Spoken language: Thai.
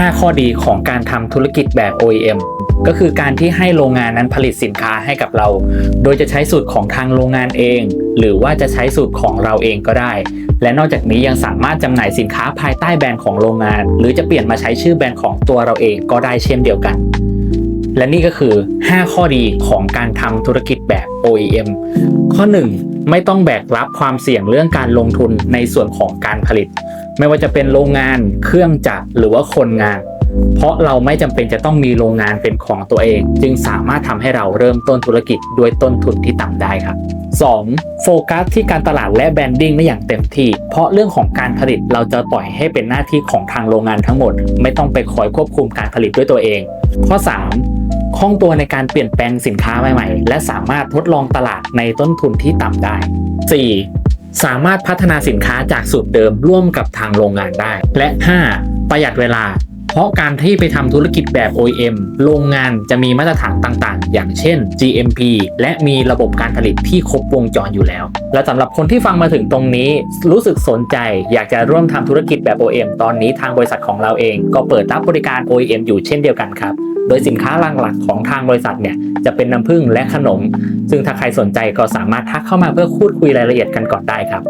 5 ข้อดีของการทำธุรกิจแบบ OEM ก็คือการที่ให้โรงงานนั้นผลิตสินค้าให้กับเรา โดยจะใช้สูตรของทางโรงงานเอง หรือว่าจะใช้สูตรของเราเองก็ได้ และนอกจากนี้ยังสามารถจำหน่ายสินค้าภายใต้แบรนด์ของโรงงาน หรือจะเปลี่ยนมาใช้ชื่อแบรนด์ของตัวเราเองก็ได้เช่นเดียวกัน และนี่ก็คือ 5 ข้อดีของการทำธุรกิจแบบ OEM ข้อ 1 ไม่ต้องแบกรับความเสี่ยงเรื่องการลงทุนในส่วนของการผลิต ไม่ว่าจะเป็นโรงงานเครื่องจักรหรือว่าคนงาน เพราะเราไม่จำเป็นจะต้องมีโรงงานเป็นของตัวเอง จึงสามารถทำให้เราเริ่มต้นธุรกิจด้วยต้นทุนที่ต่ำได้ครับ 2. โฟกัสที่การตลาดและแบรนดิ้งได้อย่างเต็มที่ เพราะเรื่องของการผลิตเราจะปล่อยให้เป็นหน้าที่ของทางโรงงานทั้งหมด ไม่ต้องไปคอยควบคุมการผลิตด้วยตัวเอง ข้อ 3. คล่องตัวในการเปลี่ยนแปลงสินค้าใหม่ ๆ และสามารถทดลองตลาดในต้นทุนที่ต่ำได้ 4. สามารถพัฒนาสินค้าจากสูตรเดิมร่วมกับทางโรงงานได้ และ 5. ประหยัดเวลา เพราะการที่ไปทำธุรกิจแบบ OEM โรงงานจะมีมาตรฐานต่างๆ อย่างเช่น GMP และมีระบบการผลิตที่ครบวงจรอยู่แล้ว และสำหรับคนที่ฟังมาถึงตรงนี้ รู้สึกสนใจอยากจะร่วมทำธุรกิจแบบ OEM ตอนนี้ทางบริษัทของเราเอง ก็เปิดรับบริการ OEM อยู่เช่นเดียวกันครับ โดยสินค้าหลักๆของทางบริษัทเนี่ยจะเป็นน้ำผึ้งและขนม ซึ่งถ้าใครสนใจก็สามารถทักเข้ามาเพื่อพูดคุยรายละเอียดกันก่อนได้ครับ